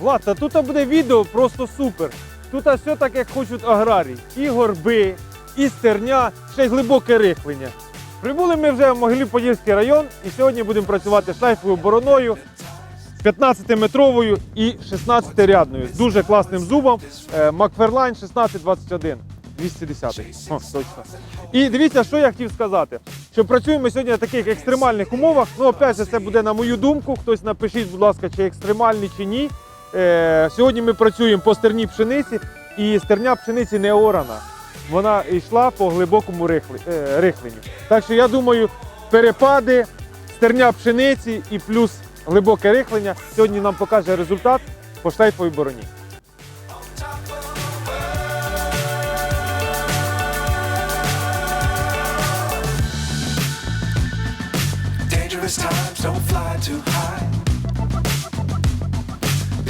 Влад, та тут буде відео просто супер. Тут все так, як хочуть аграрії. І горби, і стерня, ще й глибоке рихлення. Прибули ми вже в Могилів-Подільський район і сьогодні будемо працювати шлейфовою бороною 15-метровою і 16-рядною. з Дуже класним зубом. Е, Макферлайн 1621. 210. О, точно. І дивіться, що я хотів сказати. Що працюємо сьогодні на таких екстремальних умовах. Ну, опять же, це буде на мою думку. Хтось напишіть, будь ласка, чи екстремальні, чи ні. Е, сьогодні ми працюємо по стерній пшениці, і стерня пшениці не орана. Вона йшла по глибокому е, рихленню. Так що я думаю, перепади, стерня пшениці і плюс глибоке рихлення сьогодні нам покаже результат по шлейфовій бороні. Times don't fly too high.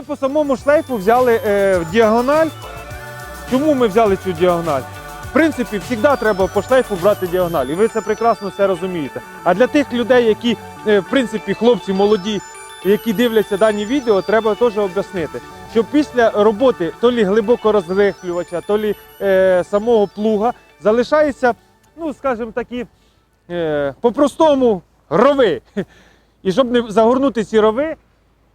Ми по самому шлейфу взяли е, діагональ. Чому ми взяли цю діагональ? В принципі, завжди треба по шлейфу брати діагональ, і ви це прекрасно все розумієте. А для тих людей, які, е, в принципі, хлопці молоді, які дивляться дані відео, треба теж об'яснити, що після роботи то лі глибоко розрихлювача, то лі е, самого плуга залишається, ну, скажімо такі, е, по-простому рови. І щоб не загорнути ці рови,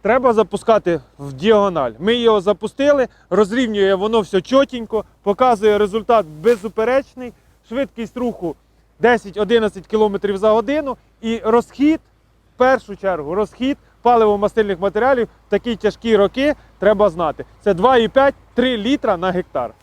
треба запускати в діагональ. Ми його запустили, розрівнює воно все чотенько, показує результат беззуперечний, швидкість руху 10-11 км за годину і розхід, в першу чергу, розхід паливо-мастильних матеріалів в такі тяжкі роки треба знати. Це 2,5-3 літра на гектар.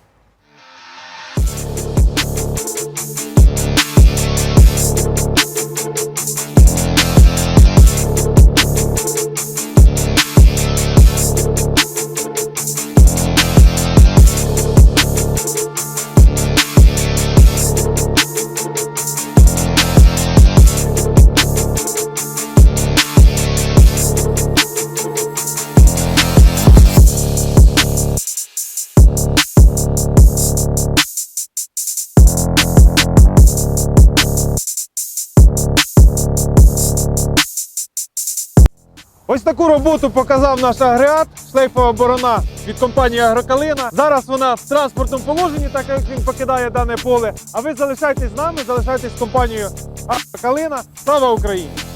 Ось таку роботу показав наш агрегат, шлейфова борона від компанії Агрокалина. Зараз вона в транспортному положенні, так як він покидає дане поле. А ви залишайтесь з нами, залишайтесь з компанією Агрокалина. Слава Україні!